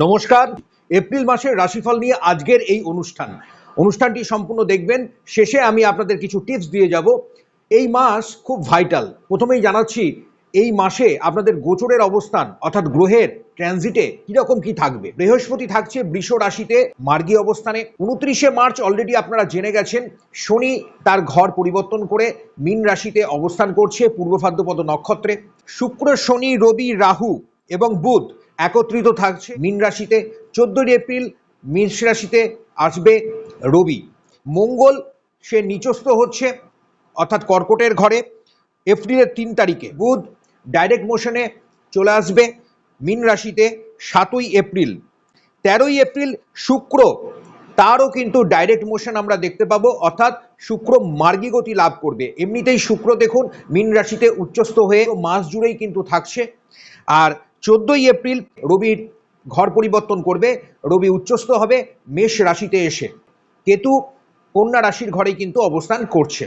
নমস্কার। এপ্রিল মাসের রাশিফল নিয়ে আজকের এই অনুষ্ঠান। অনুষ্ঠানটি সম্পূর্ণ দেখবেন। শেষে আমি আপনাদের কিছু টিপস দিয়ে যাব। এই মাস খুব ভাইটাল প্রথমেই জানাচ্ছি, এই মাসে আপনাদের গোচরের অবস্থান, অর্থাৎ গ্রহের ট্রানজিটে কীরকম কি থাকবে? বৃহস্পতি থাকছে বৃষ রাশিতে, মার্গী অবস্থানে। উনত্রিশে মার্চ অলরেডি আপনারা জেনে গেছেন, শনি তার ঘর পরিবর্তন করে মীন রাশিতে অবস্থান করছে, পূর্ব ভাদ্রপদ নক্ষত্রে। শুক্র, শনি, রবি, রাহু এবং বুধ একত্রিত থাকছে। মীন রাশিতে চোদ্দই এপ্রিল, মেষ রাশিতে আসবে রবি। মঙ্গল, সে নিচস্থ হচ্ছে, অর্থাৎ কর্কটের ঘরে। এপ্রিলের তিন তারিখে বুধ ডাইরেক্ট মোশনে চলে আসবে। মীন রাশিতে সাতই এপ্রিল। তেরোই এপ্রিল শুক্র, তারও কিন্তু ডাইরেক্ট মোশন আমরা দেখতে পাবো। অর্থাৎ শুক্র মার্গী গতি লাভ করবে। এমনিতেই শুক্র দেখুন, মীন রাশিতে উচ্চস্থ হয়ে মাস জুড়েই কিন্তু থাকছে। আর চোদ্দই এপ্রিল রবির ঘর পরিবর্তন করবে, রবি উচ্চস্থ হবে, মেষ রাশিতে এসে। কেতু কন্যা রাশির ঘরেই কিন্তু অবস্থান করছে।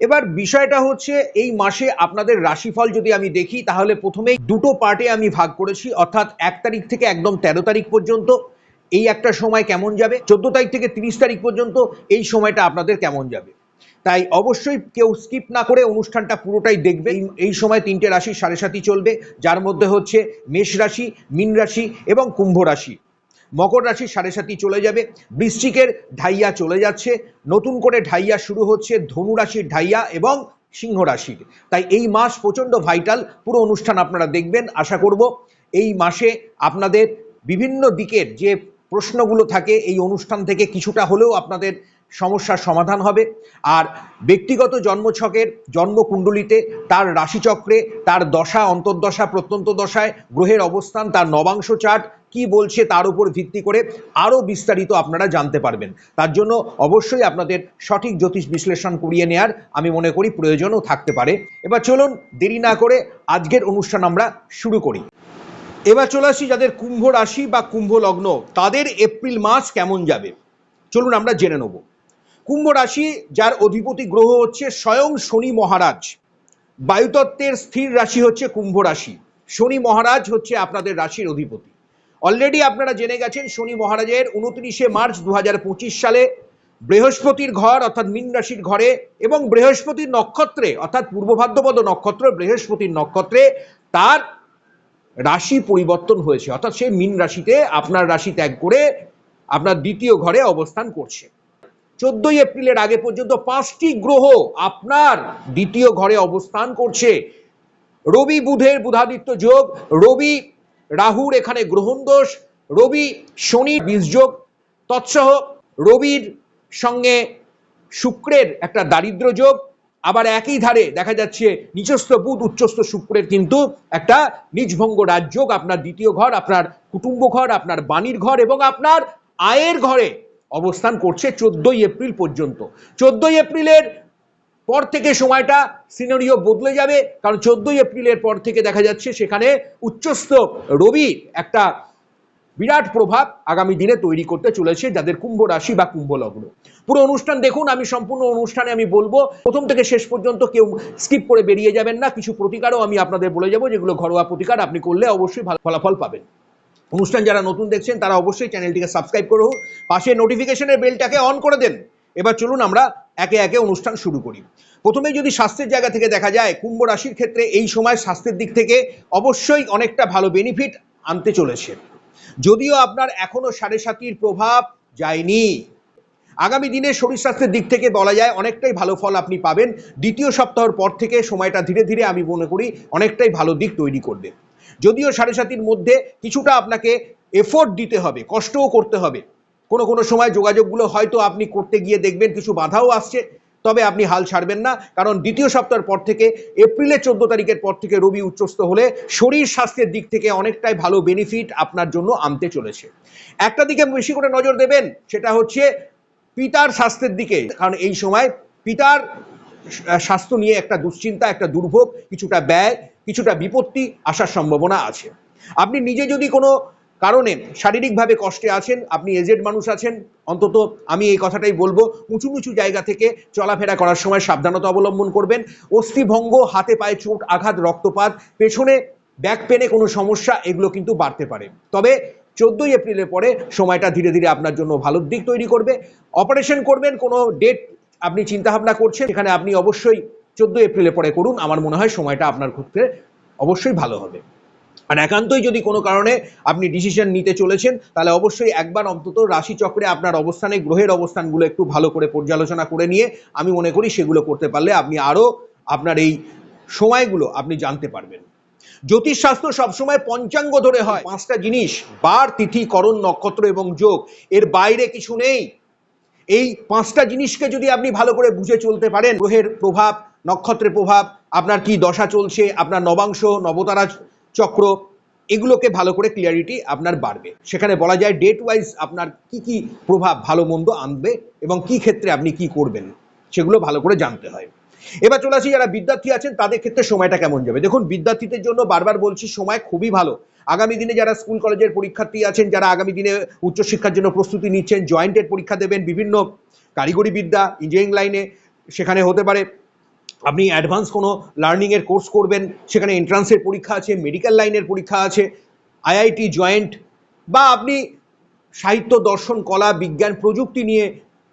এবার বিষয়টা হচ্ছে, এই মাসে আপনাদের রাশিফল যদি আমি দেখি, তাহলে প্রথমেই দুটো পার্টে আমি ভাগ করেছি, অর্থাৎ এক তারিখ থেকে একদম তেরো তারিখ পর্যন্ত। এই একটা সময় কেমন যাবে? চোদ্দ তারিখ থেকে তিরিশ তারিখ পর্যন্ত এই সময়টা আপনাদের কেমন যাবে? তাই অবশ্যই কেউ স্কিপ না করে অনুষ্ঠানটা পুরোটাই দেখবে। এই- সময় তিনটে রাশি সাড়ে সাতই চলবে যার মধ্যে হচ্ছে মেষ রাশি মীন রাশি এবং কুম্ভ রাশি। মকর রাশির সাড়ে সাতই চলে যাবে বৃশ্চিকের ঢাইয়া চলে যাচ্ছে নতুন করে ঢাইয়া শুরু হচ্ছে ধনু রাশির ঢাইয়া এবং সিংহ রাশির। তাই এই মাস প্রচণ্ড ভাইটাল পুরো অনুষ্ঠান আপনারা দেখবেন আশা করব এই মাসে আপনাদের বিভিন্ন দিকের যে প্রশ্নগুলো থাকে এই অনুষ্ঠান থেকে কিছুটা হলেও আপনাদের সমস্যার সমাধান হবে। আর ব্যক্তিগত জন্মছকের জন্মকুণ্ডলিতে তার রাশিচক্রে তার দশা, অন্তর্দশা, প্রত্যন্ত দশায় গ্রহের অবস্থান, তার নবাংশ চার্ট কি বলছে তার উপর ভিত্তি করে আরও বিস্তারিত আপনারা জানতে পারবেন। তার জন্য অবশ্যই আপনাদের সঠিক জ্যোতিষ বিশ্লেষণ করিয়ে নেয়ার আমি মনে করি প্রয়োজনও থাকতে পারে। এবার চলুন দেরি না করে আজকের অনুষ্ঠান আমরা শুরু করি। এবার চলে আসি যাদের কুম্ভ রাশি বা কুম্ভ লগ্ন, তাদের এপ্রিল মাস কেমন যাবে? চলুন আমরা জেনে নেব। কুম্ভ রাশি, যার অধিপতি গ্রহ হচ্ছে স্বয়ং শনি মহারাজ। বায়ুতত্ত্বের স্থির রাশি হচ্ছে কুম্ভ রাশি। শনি মহারাজ হচ্ছে আপনাদের রাশির অধিপতি। অলরেডি আপনারা জেনে গেছেন, শনি মহারাজের উনত্রিশে মার্চ দু হাজার পঁচিশ সালে বৃহস্পতির ঘর, অর্থাৎ মীন রাশির ঘরে এবং বৃহস্পতির নক্ষত্রে, অর্থাৎ পূর্ব ভাদ্রপদ নক্ষত্র, বৃহস্পতির নক্ষত্রে তার রাশি পরিবর্তন হয়েছে। অর্থাৎ সে মীন রাশিতে আপনার রাশি ত্যাগ করে আপনার দ্বিতীয় ঘরে অবস্থান করছে। চোদ্দই এপ্রিলের আগে পর্যন্ত পাঁচটি গ্রহ আপনার দ্বিতীয় ঘরে অবস্থান করছে। রবি বুধের বুধাদিত্য যোগ, রবি রাহুর এখানে গ্রহণ দোষ, রবি শনি বীজযোগ তৎসহ রবির সঙ্গে শুক্রের একটা দারিদ্র যোগ। আবার একই ধারে দেখা যাচ্ছে নিচস্থ বুধ, উচ্চস্থ শুক্রের কিন্তু একটা নিজভঙ্গ রাজযোগ, আপনার দ্বিতীয় ঘর, আপনার কুটুম্ব ঘর, আপনার বাণীর ঘর এবং আপনার আয়ের ঘরে অবস্থান করছে চোদ্দই এপ্রিল পর্যন্ত। চোদ্দই এপ্রিলের পর থেকে সময়টা সিনারিও বদলে যাবে, কারণ চোদ্দই এপ্রিলের পর থেকে দেখা যাচ্ছে সেখানে উচ্চস্থ রবি একটা বিরাট প্রভাব আগামী দিনে তৈরি করতে চলেছে যাদের কুম্ভ রাশি বা কুম্ভ লগ্ন। পুরো অনুষ্ঠান দেখুন, আমি সম্পূর্ণ অনুষ্ঠানে আমি বলব, প্রথম থেকে শেষ পর্যন্ত কেউ স্কিপ করে বেরিয়ে যাবেন না, কিছু প্রতিকারও আমি আপনাদের বলে যাব, যেগুলো ঘরোয়া প্রতিকার আপনি করলে অবশ্যই ভালো ফলাফল পাবেন। অনুষ্ঠান যারা নতুন দেখছেন, তারা অবশ্যই চ্যানেলটিকে সাবস্ক্রাইব করুন পাশে নোটিফিকেশনের বেলটাকে অন করে দেন। এবার চলুন আমরা একে একে অনুষ্ঠান শুরু করি। প্রথমে যদি স্বাস্থ্যের জায়গা থেকে দেখা যায়, কুম্ভ রাশির ক্ষেত্রে এই সময় স্বাস্থ্যের দিক থেকে অবশ্যই অনেকটা ভালো বেনিফিট আনতে চলেছে। যদিও আপনার এখনও সাড়ে সাতির প্রভাব যায়নি। আগামী দিনে শরীর স্বাস্থ্যের দিক থেকে বলা যায়, অনেকটাই ভালো ফল আপনি পাবেন। দ্বিতীয় সপ্তাহের পর থেকে সময়টা ধীরে ধীরে আমি মনে করি, অনেকটাই ভালো দিক তৈরি করবে। যদিও সাড়ে সাতির মধ্যে কিছুটা আপনাকে এফোর্ট দিতে হবে, কষ্টও করতে হবে। কোনো কোনো সময় যোগাযোগগুলো হয়তো আপনি করতে গিয়ে দেখবেন, কিছু বাধাও আসছে, তবে আপনি হাল ছাড়বেন না, কারণ দ্বিতীয় সপ্তাহের পর থেকে, এপ্রিলের চোদ্দ তারিখের পর থেকে রবি উচ্চস্থ হলে শরীর স্বাস্থ্যের দিক থেকে অনেকটাই ভালো বেনিফিট আপনার জন্য আনতে চলেছে। একটা দিকে বেশি করে নজর দেবেন, সেটা হচ্ছে পিতার স্বাস্থ্যের দিকে, কারণ এই সময় পিতার স্বাস্থ্য নিয়ে একটা দুশ্চিন্তা, একটা দুর্ভোগ, কিছুটা ব্যয় কিছুটা বিপত্তি আসার সম্ভাবনা আছে। আপনি নিজে যদি কোনো কারণে শারীরিকভাবে কষ্টে আছেন, আপনি এজেড মানুষ আছেন, অন্তত আমি এই কথাটাই বলব, উঁচু নিচু জায়গা থেকে চলাফেরা করার সময় সাবধানতা অবলম্বন করবেন অস্থিভঙ্গ হাতে পায়ে চোট, আঘাত, রক্তপাত, পেছনে ব্যাক পেনে কোনো সমস্যা, এগুলো কিন্তু বাড়তে পারে। তবে চোদ্দোই এপ্রিলের পরে সময়টা ধীরে ধীরে আপনার জন্য ভালো দিক তৈরি করবে। অপারেশন করবেন, কোনো ডেট আপনি চিন্তাভাবনা করছেন এখানে আপনি অবশ্যই চোদ্দোই এপ্রিলের পরে করুন। আমার মনে হয় সময়টা আপনার ক্ষেত্রে অবশ্যই ভালো হবে। আর একান্তই যদি কোনো কারণে আপনি ডিসিশন নিতে চলেছেন, তাহলে অবশ্যই একবার অন্তত রাশিচক্রে আপনার অবস্থানে, গ্রহের অবস্থানগুলো একটু ভালো করে পর্যালোচনা করে নিয়ে, আমি মনে করি সেগুলো করতে পারলে আপনি আরও আপনার এই সময়গুলো আপনি জানতে পারবেন। জ্যোতিষশাস্ত্র সবসময় পঞ্চাঙ্গ ধরে হয়। পাঁচটা জিনিস, বার, তিথি, করণ, নক্ষত্র এবং যোগ, এর বাইরে কিছু নেই। এই পাঁচটা জিনিসকে যদি আপনি ভালো করে বুঝে চলতে পারেন, গ্রহের প্রভাব নক্ষত্রের প্রভাব, আপনার কি দশা চলছে, আপনার নবাংশ, নবতারা চক্র, এগুলোকে ভালো করে ক্লিয়ারিটি আপনার বাড়বে। সেখানে বলা যায় ডেট ওয়াইজ আপনার কি কি প্রভাব ভালো মন্দ আনবে এবং কি ক্ষেত্রে আপনি কি করবেন, সেগুলো ভালো করে জানতে হয়। এবার চলে আসি, যারা বিদ্যার্থী আছেন, তাদের ক্ষেত্রে সময়টা কেমন যাবে? দেখুন, বিদ্যার্থীদের জন্য বারবার বলছি, সময় খুবই ভালো। আগামী দিনে যারা স্কুল, কলেজের পরীক্ষার্থী আছেন, যারা আগামী দিনে উচ্চশিক্ষার জন্য প্রস্তুতি নিচ্ছেন, জয়েন্টের পরীক্ষা দেবেন, বিভিন্ন কারিগরি বিদ্যা ইঞ্জিনিয়ারিং লাইনে সেখানে হতে পারে। আপনি অ্যাডভান্স কোনো লার্নিংয়ের কোর্স করবেন, সেখানে এন্ট্রান্সের পরীক্ষা আছে মেডিকেল লাইনের পরীক্ষা আছে আইআইটি জয়েন্ট বা আপনি সাহিত্য, দর্শন, কলা, বিজ্ঞান প্রযুক্তি নিয়ে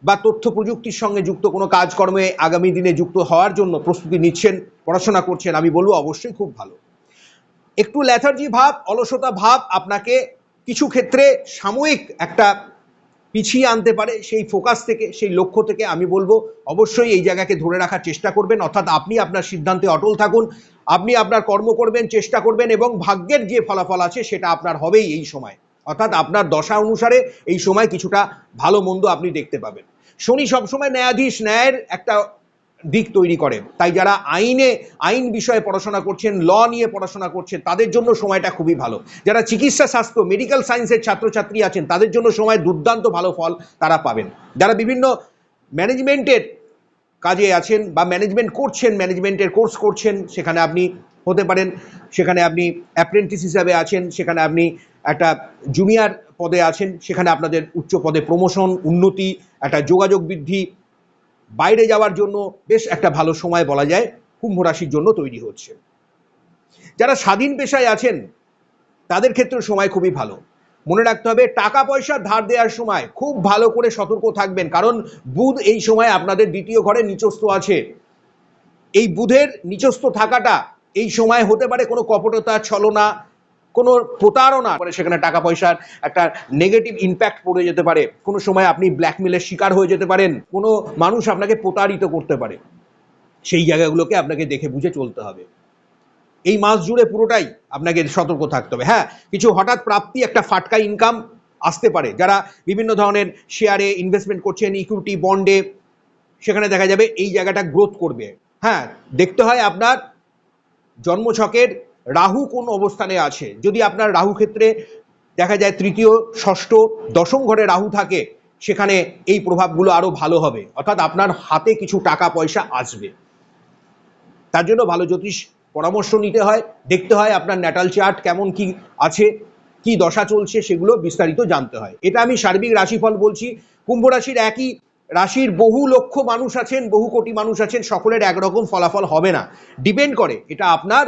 বা তথ্য প্রযুক্তির সঙ্গে যুক্ত কোনো কাজকর্মে আগামী দিনে যুক্ত হওয়ার জন্য প্রস্তুতি নিচ্ছেন, পড়াশোনা করছেন, আমি বলব অবশ্যই খুব ভালো। একটু ল্যাথার্জি ভাব, অলসতা ভাব আপনাকে কিছু ক্ষেত্রে সাময়িক একটা পিছিয়ে আনতে পারে, সেই ফোকাস থেকে, সেই লক্ষ্য থেকে আমি বলব, অবশ্যই এই জায়গাকে ধরে রাখার চেষ্টা করবেন। অর্থাৎ আপনি আপনার সিদ্ধান্তে অটল থাকুন, আপনি আপনার কর্ম করবেন, চেষ্টা করবেন এবং ভাগ্যের যে ফলাফল আছে সেটা আপনার হবেই এই সময়। অর্থাৎ আপনার দশা অনুসারে এই সময় কিছুটা ভালো মন্দ আপনি দেখতে পাবেন। শনি সবসময় ন্যায়াধীশ, ন্যায়ের একটা দিক তৈরি করে। তাই যারা আইনে, আইন বিষয়ে পড়াশোনা করছেন, ল নিয়ে পড়াশোনা করছেন, তাদের জন্য সময়টা খুবই ভালো। যারা চিকিৎসা, স্বাস্থ্য মেডিকেল সায়েন্সের ছাত্রছাত্রী আছেন, তাদের জন্য সময় দুর্দান্ত ভালো ফল তারা পাবেন। যারা বিভিন্ন ম্যানেজমেন্টের কাজে আছেন বা ম্যানেজমেন্ট করছেন ম্যানেজমেন্টের কোর্স করছেন, সেখানে আপনি হতে পারেন। সেখানে আপনি অ্যাপ্রেন্টিস হিসাবে আছেন, সেখানে আপনি একটা জুনিয়র পদে আছেন, সেখানে আপনাদের উচ্চ পদে প্রমোশন উন্নতি, একটা যোগাযোগ বৃদ্ধি বাইরে যাওয়ার জন্য বেশ একটা ভালো সময় বলা যায় কুম্ভ রাশির জন্য তৈরি হচ্ছে। যারা স্বাধীন পেশায় আছেন, তাদের ক্ষেত্রে সময় খুবই ভালো। মনে রাখতে হবে, টাকা পয়সা ধার দেওয়ার সময় খুব ভালো করে সতর্ক থাকবেন, কারণ বুধ এই সময় আপনাদের দ্বিতীয় ঘরে নিচস্থ আছে। এই বুধের নিচস্থ থাকাটা এই সময় হতে পারে কোনো কপটতা, ছলনা কোনো প্রতারণা পরে সেখানে টাকা পয়সার একটা নেগেটিভ ইম্প্যাক্ট পড়ে যেতে পারে। কোনো সময় আপনি ব্ল্যাকমেলের শিকার হয়ে যেতে পারেন। কোনো মানুষ আপনাকে প্রতারিত করতে পারে। সেই জায়গাগুলোকে আপনাকে দেখে বুঝে চলতে হবে। এই মাস জুড়ে পুরোটাই আপনাকে সতর্ক থাকতে হবে। হ্যাঁ কিছু হঠাৎ প্রাপ্তি, একটা ফাটকা ইনকাম আসতে পারে। যারা বিভিন্ন ধরনের শেয়ারে ইনভেস্টমেন্ট করছেন ইকুইটি বন্ডে সেখানে দেখা যাবে এই জায়গাটা গ্রোথ করবে। হ্যাঁ দেখতে হয় আপনার জন্মছকের রাহু কোন অবস্থানে আছে? যদি আপনার রাহু ক্ষেত্রে দেখা যায় তৃতীয়, ষষ্ঠ, দশম ঘরে রাহু থাকে, সেখানে এই প্রভাবগুলো আরও ভালো হবে। অর্থাৎ আপনার হাতে কিছু টাকা পয়সা আসবে। তার জন্য ভালো জ্যোতিষ পরামর্শ নিতে হয়, দেখতে হয় আপনার ন্যাটাল চার্ট কেমন কি আছে, কি দশা চলছে সেগুলো বিস্তারিত জানতে হয়। এটা আমি সার্বিক রাশিফল বলছি। কুম্ভ রাশির একই রাশির বহু লক্ষ মানুষ আছেন, বহু কোটি মানুষ আছেন, সকলের একরকম ফলাফল হবে না। ডিপেন্ড করে, এটা আপনার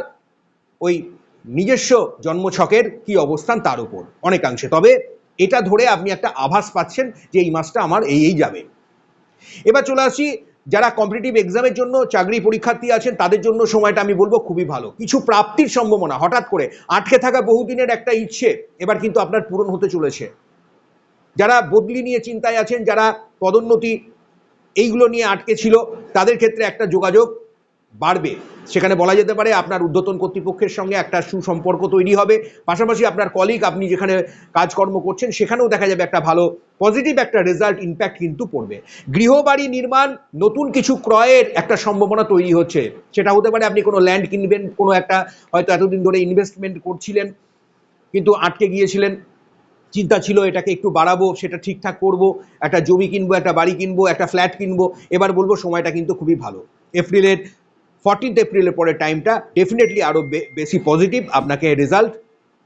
ওই নিজস্ব জন্মছকের কি অবস্থান তার উপর? অনেকাংশে। তবে এটা ধরে আপনি একটা আভাস পাচ্ছেন যে এই মাসটা আমার এই এই যাবে। এবার চলে আসি, যারা কম্পিটিটিভ এক্সামের জন্য চাকরি পরীক্ষার্থী আছেন, তাদের জন্য সময়টা আমি বলব খুবই ভালো। কিছু প্রাপ্তির সম্ভাবনা, হঠাৎ করে আটকে থাকা বহুদিনের একটা ইচ্ছে, এবার কিন্তু আপনার পূরণ হতে চলেছে। যারা বদলি নিয়ে চিন্তায় আছেন, যারা পদোন্নতি এইগুলো নিয়ে আটকে ছিল, তাদের ক্ষেত্রে একটা যোগাযোগ বাড়বে। সেখানে বলা যেতে পারে আপনার ঊর্ধ্বতন কর্তৃপক্ষের সঙ্গে একটা সুসম্পর্ক তৈরি হবে। পাশাপাশি আপনার কলিগ আপনি যেখানে কাজকর্ম করছেন, সেখানেও দেখা যাবে একটা ভালো পজিটিভ একটা রেজাল্ট ইম্প্যাক্ট কিন্তু পড়বে। গৃহবাড়ি নির্মাণ, নতুন কিছু ক্রয়ের একটা সম্ভাবনা তৈরি হচ্ছে। সেটা হতে পারে আপনি কোনো ল্যান্ড কিনবেন, কোনো একটা হয়তো এতদিন ধরে ইনভেস্টমেন্ট করছিলেন, কিন্তু আটকে গিয়েছিলেন। চিন্তা ছিল এটাকে একটু বাড়াবো, সেটা ঠিকঠাক করব, একটা জমি কিনবো, একটা বাড়ি কিনবো, একটা ফ্ল্যাট কিনবো। এবার বলব সময়টা কিন্তু খুবই ভালো। এপ্রিলের ফর্টিন্থ এপ্রিলের পরে টাইমটা ডেফিনেটলি আরও বেশি পজিটিভ আপনাকে রেজাল্ট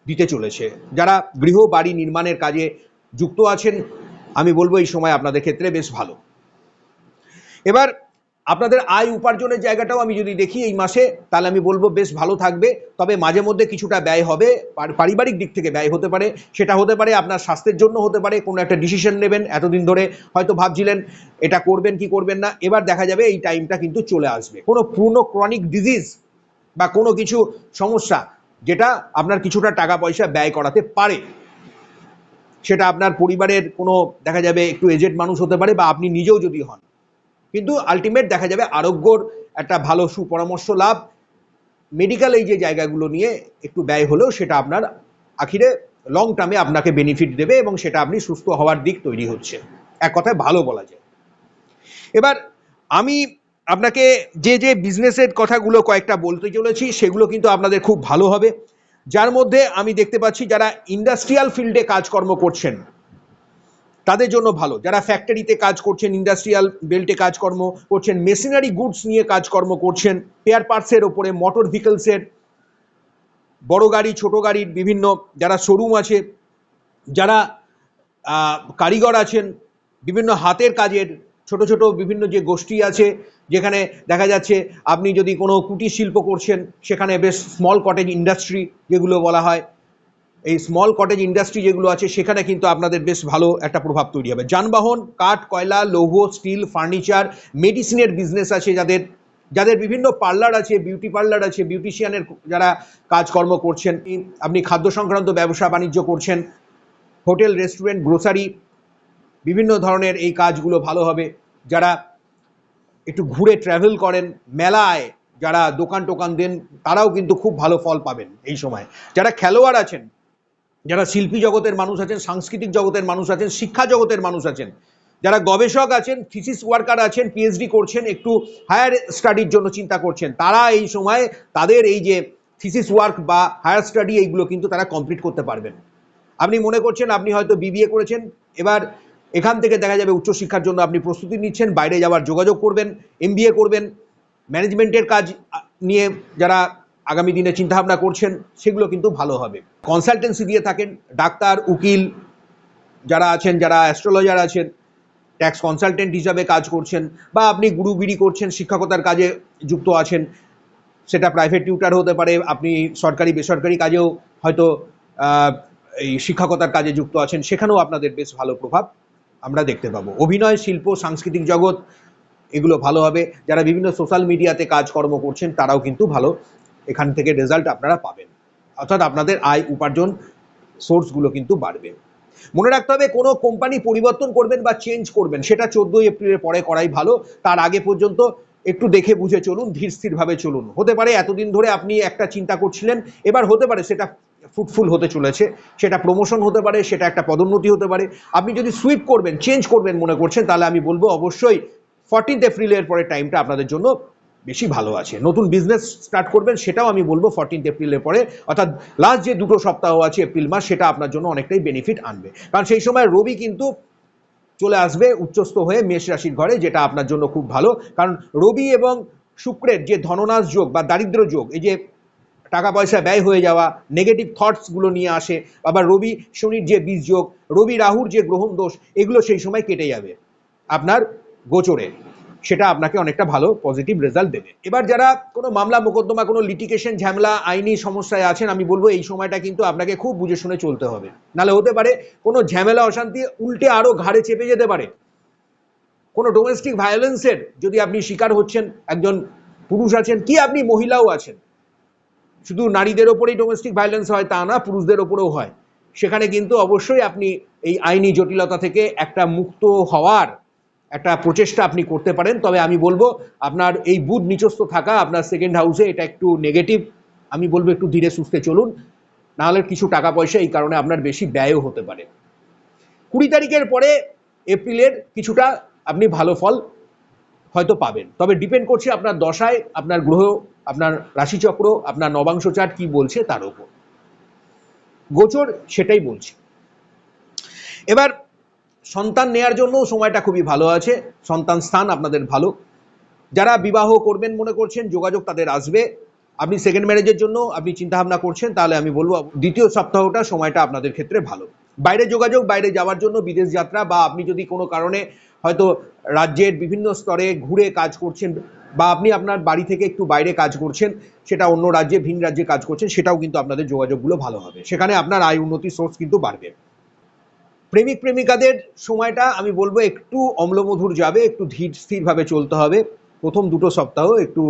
দিতে চলেছে। যারা গৃহ বাড়ি নির্মাণের কাজে যুক্ত আছেন, আমি বলব এই সময় আপনাদের ক্ষেত্রে বেশ ভালো। এবার আপনাদের আয় উপার্জনের জায়গাটাও আমি যদি দেখি এই মাসে, তাহলে আমি বলব বেশ ভালো থাকবে। তবে মাঝে মধ্যে কিছুটা ব্যয় হবে পারিবারিক দিক থেকে ব্যয় হতে পারে। সেটা হতে পারে আপনার স্বাস্থ্যের জন্য হতে পারে, কোনো একটা ডিসিশন নেবেন এতদিন ধরে। হয়তো ভাবছিলেন, এটা করবেন কি করবেন না। এবার দেখা যাবে এই টাইমটা কিন্তু চলে আসবে। কোনো পূর্ণ ক্রনিক ডিজিজ বা কোনো কিছু সমস্যা যেটা আপনার কিছুটা টাকা পয়সা ব্যয় করাতে পারে। সেটা আপনার পরিবারের কোনো, দেখা যাবে একটু এজেড মানুষ হতে পারে বা আপনি নিজেও যদি হন। কিন্তু আলটিমেট দেখা যাবে আরোগ্যর একটা ভালো সুপরামর্শ লাভ। মেডিকেল এই যে জায়গাগুলো নিয়ে একটু ব্যয় হলেও সেটা আপনার আখিরে লং টার্মে আপনাকে বেনিফিট দেবে এবং সেটা আপনি সুস্থ হওয়ার দিক তৈরি হচ্ছে। এক কথায় ভালো বলা যায়। এবার আমি আপনাকে যে যে বিজনেসের কথাগুলো কয়েকটা বলতে চলেছি, সেগুলো কিন্তু আপনাদের খুব ভালো হবে। যার মধ্যে আমি দেখতে পাচ্ছি যারা ইন্ডাস্ট্রিয়াল ফিল্ডে কাজকর্ম করছেন তাদের জন্য ভালো। যারা ফ্যাক্টরিতে কাজ করছেন ইন্ডাস্ট্রিয়াল বেল্টে কাজকর্ম করছেন মেশিনারি গুডস নিয়ে কাজকর্ম করছেন পেয়ার পার্টসের ওপরে মোটর ভেহিকলসের বড় গাড়ি, ছোট গাড়ির বিভিন্ন যারা শোরুম আছে, যারা কারিগর আছেন, বিভিন্ন হাতের কাজের ছোট ছোট বিভিন্ন যে গোষ্ঠী আছে, যেখানে দেখা যাচ্ছে আপনি যদি কোনো কুটির শিল্প করছেন, সেখানে বেশ স্মল কটেজ ইন্ডাস্ট্রি যেগুলো বলা হয় এই স্মল কটেজ ইন্ডাস্ট্রি যেগুলো আছে, সেখানে কিন্তু আপনাদের বেশ ভালো একটা প্রভাব তৈরি হবে। যানবাহন, কাঠ, কয়লা, লৌহ স্টিল ফার্নিচার মেডিসিনের বিজনেস আছে যাদের যাদের বিভিন্ন পার্লার আছে বিউটি পার্লার আছে বিউটিশিয়ানের যারা কাজকর্ম করছেন, আপনি খাদ্য সংক্রান্ত ব্যবসা বাণিজ্য করছেন, হোটেল রেস্টুরেন্ট গ্রোসারি বিভিন্ন ধরনের এই কাজগুলো ভালো হবে। যারা একটু ঘুরে ট্রাভেল করেন, মেলায় যারা দোকান টোকান দেন, তারাও কিন্তু খুব ভালো ফল পাবেন এই সময়। যারা খেলোয়াড় আছেন যারা শিল্পী জগতের মানুষ আছেন, সাংস্কৃতিক জগতের মানুষ আছেন, শিক্ষা জগতের মানুষ আছেন, যারা গবেষক আছেন থিসিস ওয়ার্কার আছেন পিএইচডি করছেন, একটু হায়ার স্টাডির জন্য চিন্তা করছেন, তারা এই সময় তাদের এই যে থিসিস ওয়ার্ক বা হায়ার স্টাডি এইগুলো কিন্তু তারা কমপ্লিট করতে পারবেন। আপনি মনে করছেন আপনি হয়তো বিবিএ করেছেন, এবার এখান থেকে দেখা যাবে উচ্চশিক্ষার জন্য আপনি প্রস্তুতি নিচ্ছেন, বাইরে যাওয়ার যোগাযোগ করবেন এমবিএ করবেন ম্যানেজমেন্টের কাজ নিয়ে যারা আগামী দিনে চিন্তাভাবনা করছেন, সেগুলো কিন্তু ভালো হবে। কনসালটেন্সি দিয়ে থাকেন, ডাক্তার, উকিল যারা আছেন, যারা অ্যাস্ট্রোলজার আছেন ট্যাক্স কনসালটেন্ট হিসাবে কাজ করছেন, বা আপনি গুরুগিরি করছেন, শিক্ষকতার কাজে যুক্ত আছেন, সেটা প্রাইভেট টিউটার হতে পারে, আপনি সরকারি, বেসরকারি কাজেও হয়তো এই শিক্ষকতার কাজে যুক্ত আছেন, সেখানেও আপনাদের বেশ ভালো প্রভাব আমরা দেখতে পাবো। অভিনয়, শিল্প, সাংস্কৃতিক জগৎ, এগুলো ভালো হবে। যারা বিভিন্ন সোশ্যাল মিডিয়াতে কাজকর্ম করছেন, তারাও কিন্তু ভালো এখান থেকে রেজাল্ট আপনারা পাবেন। অর্থাৎ আপনাদের আয়, উপার্জন সোর্সগুলো কিন্তু বাড়বে। মনে রাখতে হবে, কোনো কোম্পানি পরিবর্তন করবেন বা চেঞ্জ করবেন, সেটা চোদ্দোই এপ্রিলের পরে করাই ভালো। তার আগে পর্যন্ত একটু দেখে বুঝে চলুন, ধীর স্থিরভাবে চলুন। হতে পারে এতদিন ধরে আপনি একটা চিন্তা করছিলেন, এবার হতে পারে সেটা ফ্রুটফুল হতে চলেছে, সেটা প্রমোশন হতে পারে, সেটা একটা পদোন্নতি হতে পারে। আপনি যদি সুইপ করবেন চেঞ্জ করবেন মনে করছেন, তাহলে আমি বলব অবশ্যই ফর্টিন্থ এপ্রিলের পরে টাইমটা আপনাদের জন্য বেশি ভালো আছে। নতুন বিজনেস স্টার্ট করবেন, সেটাও আমি বলব ফর্টিন্থ এপ্রিলের পরে। অর্থাৎ লাস্ট যে দুটো সপ্তাহ আছে এপ্রিল মাস, সেটা আপনার জন্য অনেকটাই বেনিফিট আনবে। কারণ সেই সময় রবি কিন্তু চলে আসবে উচ্চস্থ হয়ে মেষ রাশির ঘরে, যেটা আপনার জন্য খুব ভালো। কারণ রবি এবং শুক্রের যে ধননাশ যোগ বা দারিদ্র যোগ, এই যে টাকা পয়সা ব্যয় হয়ে যাওয়া নেগেটিভ থটসগুলো নিয়ে আসে, আবার রবি শনির যে বীজ যোগ, রবি রাহুর যে গ্রহণ দোষ, এগুলো সেই সময় কেটে যাবে আপনার গোচরে। সেটা আপনাকে অনেকটা ভালো পজিটিভ রেজাল্ট দেবে। এবার যারা কোনো মামলা, মোকদ্দমা, কোনো লিটিগেশন ঝামেলা, আইনি সমস্যায় আছেন, আমি বলব এই সময়টা কিন্তু আপনাকে খুব বুঝে শুনে চলতে হবে। নাহলে হতে পারে কোনো ঝামেলা, অশান্তি উল্টে আরও ঘাড়ে চেপে যেতে পারে। কোনো ডোমেস্টিক ভায়োলেন্সের যদি আপনি শিকার হচ্ছেন, একজন পুরুষ আছেন, কি আপনি মহিলাও আছেন? শুধু নারীদের ওপরেই ডোমেস্টিক ভায়োলেন্স হয় তা না, পুরুষদের ওপরেও হয়। সেখানে কিন্তু অবশ্যই আপনি এই আইনি জটিলতা থেকে একটা মুক্ত হওয়ার একটা প্রচেষ্টা আপনি করতে পারেন। তবে আমি বলব, আপনার এই বুধ নিচস্থ থাকা, আপনার সেকেন্ড হাউসে এটা একটু নেগেটিভ আমি বলব একটু ধীরে সুস্থে চলুন। নাহলে কিছু টাকা পয়সা এই কারণে আপনার বেশি ব্যয়ও হতে পারে। কুড়ি তারিখের পরে এপ্রিলের কিছুটা আপনি ভালো ফল হয়তো পাবেন। তবে ডিপেন্ড করছে আপনার দশায়, আপনার গ্রহ, আপনার রাশিচক্র, আপনার নবাংশ চার্ট কি বলছে তার উপর। গোচর সেটাই বলছে। এবার সন্তান নেয়ার জন্য সময়টা খুবই ভালো আছে। সন্তান স্থান আপনাদের ভালো। যারা বিবাহ করবেন মনে করছেন, যোগাযোগ তাদের আসবে। আপনি সেকেন্ড ম্যারেজের জন্য আপনি চিন্তাভাবনা করছেন, তাহলে আমি বলব দ্বিতীয় সপ্তাহটা সময়টা আপনাদের ক্ষেত্রে ভালো। বাইরে যোগাযোগ, বাইরে যাওয়ার জন্য বিদেশ যাত্রা বা আপনি যদি কোনো কারণে হয়তো রাজ্যের বিভিন্ন স্তরে ঘুরে কাজ করছেন বা আপনি আপনার বাড়ি থেকে একটু বাইরে কাজ করছেন, সেটা অন্য রাজ্যে, ভিন রাজ্যে কাজ করছেন, সেটাও কিন্তু আপনাদের যোগাযোগগুলো ভালো হবে। সেখানে আপনার আয় উন্নতির সোর্স কিন্তু বাড়বে। প্রেমিক প্রেমিকাদের সময়টা আমি বলব একটু অম্লমধুর যাবে, একটু ধীর স্থিরভাবে চলতে হবে। প্রথম দুটো সপ্তাহ একটু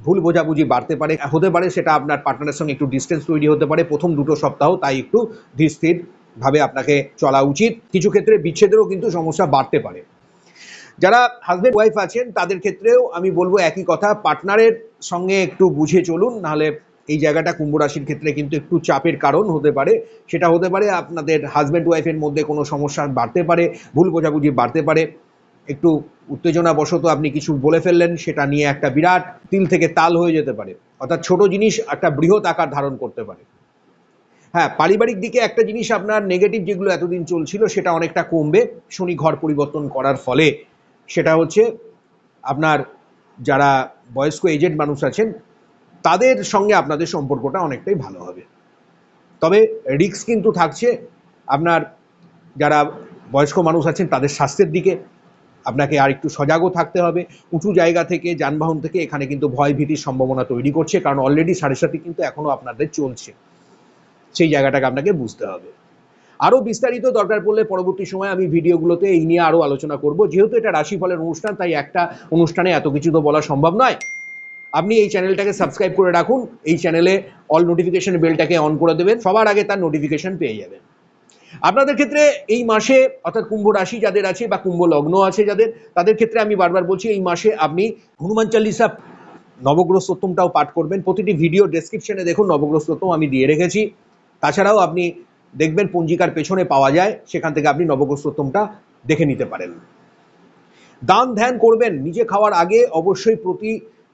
ভুল বোঝাবুঝি বাড়তে পারে, হতে পারে সেটা আপনার পার্টনারের সঙ্গে একটু ডিস্টেন্স তৈরি হতে পারে। প্রথম দুটো সপ্তাহ তাই একটু ধীর স্থির ভাবে আপনাকে চলা উচিত। কিছু ক্ষেত্রে বিচ্ছেদেরও কিন্তু সমস্যা বাড়তে পারে। যারা হাজব্যান্ড ওয়াইফ আছেন, তাদের ক্ষেত্রেও আমি বলব একই কথা পার্টনারের সঙ্গে একটু বুঝে চলুন, নাহলে এই জায়গাটা কুম্ভ রাশির ক্ষেত্রে কিন্তু একটু চাপের কারণ হতে পারে। সেটা হতে পারে আপনাদের হাজব্যান্ড ওয়াইফের মধ্যে কোনো সমস্যা বাড়তে পারে, ভুল বোঝাবুঝি বাড়তে পারে। একটু উত্তেজনাবশত আপনি কিছু বলে ফেললেন, সেটা নিয়ে একটা বিরাট তিল থেকে তাল হয়ে যেতে পারে। অর্থাৎ ছোট জিনিস একটা বৃহৎ আকার ধারণ করতে পারে। হ্যাঁ পারিবারিক দিকে একটা জিনিস আপনার নেগেটিভ যেগুলো এতদিন চলছিল, সেটা অনেকটা কমবে। শনি ঘর পরিবর্তন করার ফলে। সেটা হচ্ছে আপনার যারা বয়স্ক এজেন্ট মানুষ আছেন তাদের সঙ্গে আপনাদের সম্পর্কটা অনেকটাই ভালো হবে। তবে রিস্ক কিন্তু থাকছে আপনার যারা বয়স্ক মানুষ আছেন তাদের স্বাস্থ্যের দিকে। আপনাকে আর একটু সজাগও থাকতে হবে। উঁচু জায়গা থেকে, যানবাহন থেকে এখানে কিন্তু ভয় ভীতির সম্ভাবনা তৈরি করছে কারণ অলরেডি সাড়ে সাথে কিন্তু এখনও আপনাদের চলছে। সেই জায়গাটাকে আপনাকে বুঝতে হবে। আরও বিস্তারিত দরকার পড়লে পরবর্তী সময় আমি ভিডিওগুলোতে এই নিয়ে আরও আলোচনা করব। যেহেতু এটা রাশিফলের অনুষ্ঠান, তাই একটা অনুষ্ঠানে এত কিছু তো বলা সম্ভব নয়। আপনি এই চ্যানেলটাকে সাবস্ক্রাইব করে রাখুন। এই চ্যানেলে অল নোটিফিকেশন বেলটাকে অন করে দেবেন। সবার আগে তার নোটিফিকেশন পেয়ে যাবেন। আপনাদের ক্ষেত্রে এই মাসে, অর্থাৎ কুম্ভ রাশি যাদের আছে বা কুম্ভ লগ্ন আছে যাদের, তাদের ক্ষেত্রে আমি বারবার বলছি, এই মাসে আপনি হনুমান চালিসা নবগ্রহ সত্যমটাও পাঠ করবেন। প্রতিটি ভিডিও ডেসক্রিপশনে দেখুন নবগ্রহ সত্যম আমি দিয়ে রেখেছি। তাছাড়াও আপনি দেখবেন, পঞ্জিকার পেছনে পাওয়া যায়, সেখান থেকে আপনি নবগ্রহ সত্যমটা দেখে নিতে পারেন। দান ধ্যান করবেন, নিজে খাওয়ার আগে অবশ্যই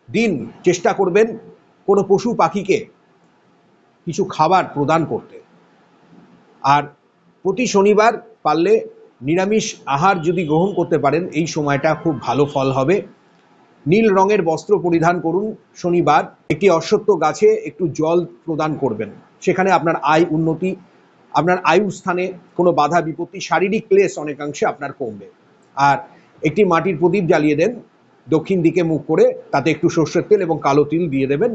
প্রতিদিন চেষ্টা করবেন কোনো পশু পাখিকে কিছু খাবার প্রদান করতে। আর প্রতি শনিবার পারলে নিরামিষ আহার যদি গ্রহণ করতে পারেন, এই সময়টা খুব ভালো ফল হবে। নীল রঙের বস্ত্র পরিধান করুন শনিবার। একটি অশ্বত্থ গাছে একটু জল প্রদান করবেন। সেখানে আপনার আয় উন্নতি, আপনার আয়ু স্থানে কোনো বাধা বিপত্তি, শারীরিক ক্লেশ অনেকাংশে আপনার কমবে। আর একটি মাটির প্রদীপ জ্বালিয়ে দেন। দক্ষিণ দিকে মুখ করে তাতে একটু সর্ষের তেল এবং কালো তিল দিয়ে দেবেন।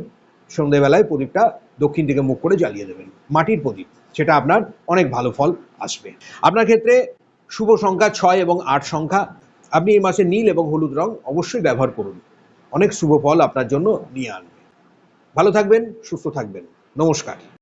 সন্ধেবেলায় প্রদীপটা দক্ষিণ দিকে মুখ করে জ্বালিয়ে দেবেন। মাটির প্রদীপ, সেটা আপনার অনেক ভালো ফল আসবে। আপনার ক্ষেত্রে শুভ সংখ্যা ছয় এবং আট সংখ্যা। আপনি এই মাসে নীল এবং হলুদ রং অবশ্যই ব্যবহার করুন। অনেক শুভ ফল আপনার জন্য নিয়ে আনবে ভালো থাকবেন, সুস্থ থাকবেন। নমস্কার।